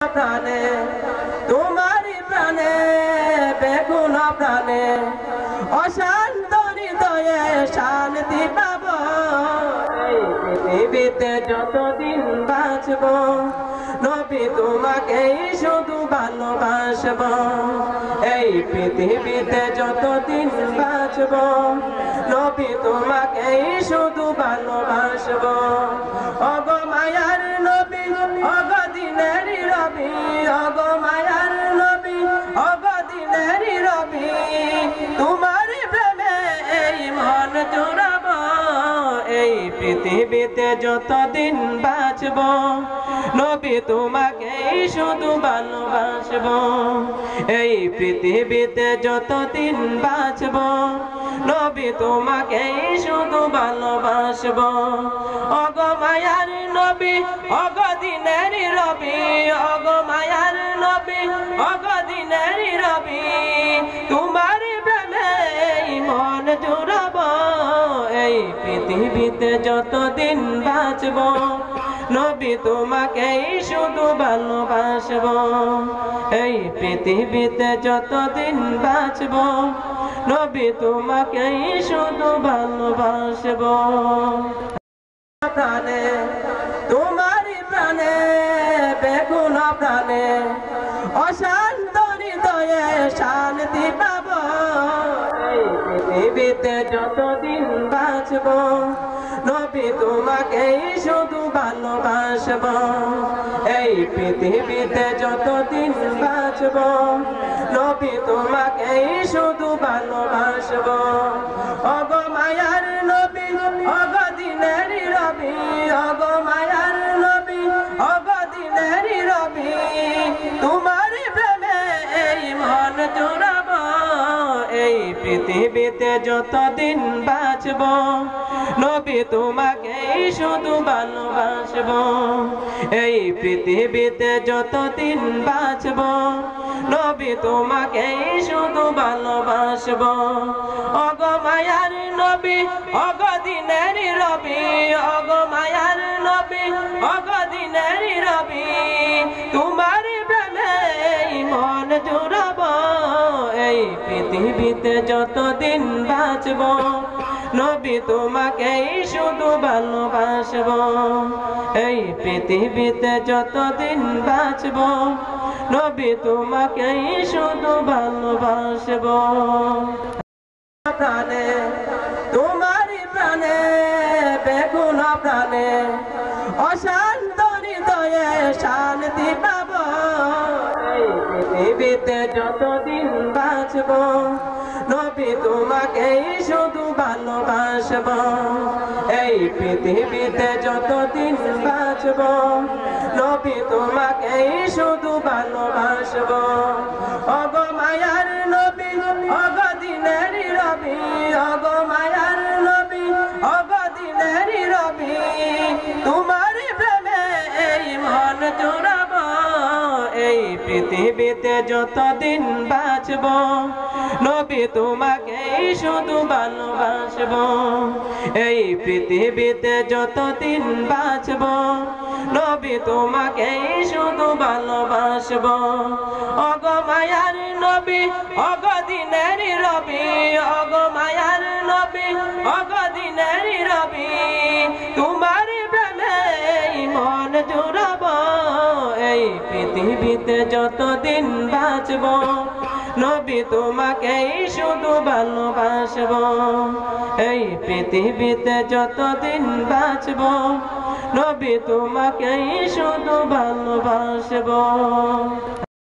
প্রাণে, তোমারই অশান্ত শান্তি পাব। পৃথিবীতে যতদিন বাঁচব, নবী তোমাকেই শুধু ভালোবাসব। এই পৃথিবীতে যতদিন বাঁচব, নবী তোমাকেই শুধু ভালোবাসব। পৃথিবীতে যতদিন বাঁচব, নবী তোমাকেই শুধু ভালোবাসব। এই পৃথিবীতে যতদিন বাঁচব, নবী তোমাকেই শুধু ভালোবাসব। অগ মায়ার নবী, অগ দিনের রবি, অগ মায়ার নবী, অগ দিনের রবি। পৃথিবীতে যতদিন বাঁচব, নবী তোমাকেই শুধু ভালোবাসব। এই পৃথিবীতে যতদিন বাঁচব, নবী তোমাকেই শুধু ভালোবাসব। প্রাণে, তোমারই প্রাণে, বেগুন প্রাণে, অশান্ত হৃদয়ে শান্তি পৃথিবীতে যতদিন বাঁচব, নবী তোমাকেই শুধু ভালোবাসব। এই পৃথিবীতে যতদিন বাঁচব, নবী তোমাকেই শুধু ভালোবাসব। পৃথিবীতে যতদিন বাঁচব, নবী তোমাকেই শুধু ভালোবাসব। এই পৃথিবীতে যতদিন বাঁচব, নবী তোমাকেই শুধু ভালোবাসব। অগ মায়ার নবী, অগ পৃথিবীতে যতদিন বাঁচব, নবী তোমাকেই শুধু ভালোবাসব। এই পৃথিবীতে যতদিন বাঁচব, নবী তোমাকেই শুধু ভালোবাসব। প্রাণে প্রাণে, বেগুন প্রাণে, অশান্ত হৃদয়ে শান্তি পাব। পৃথিবীতে যতদিন বাঁচব নবী তোমাকেই শুধু ভালোবাসব। এই পৃথিবীতে যতদিন বাঁচব, নবী তোমাকেই শুধু ভালোবাসব। অগ মায়ার নবী অগ দিনের রবি অগ মায়ার নবী অগ দিনের রবি। তোমার প্রেমে এই মন এই পৃথিবীতে যতদিন বাঁচব, নবী তোমাকেই শুধু ভালোবাসব। এই পৃথিবীতে যতদিন বাঁচব, নবী তোমাকেই শুধু ভালোবাসব। অগ মায়ার নবী অগ দিনের রবি অগ মায়ার নবী অগ দিনের রবি। তোমার প্রেমে মন জুড়াব পৃথিবীতে যতদিন বাঁচব, নবী তোমাকেই শুধু ভালোবাসব। এই পৃথিবীতে যতদিন বাঁচব, নবী তোমাকেই শুধু ভালোবাসব।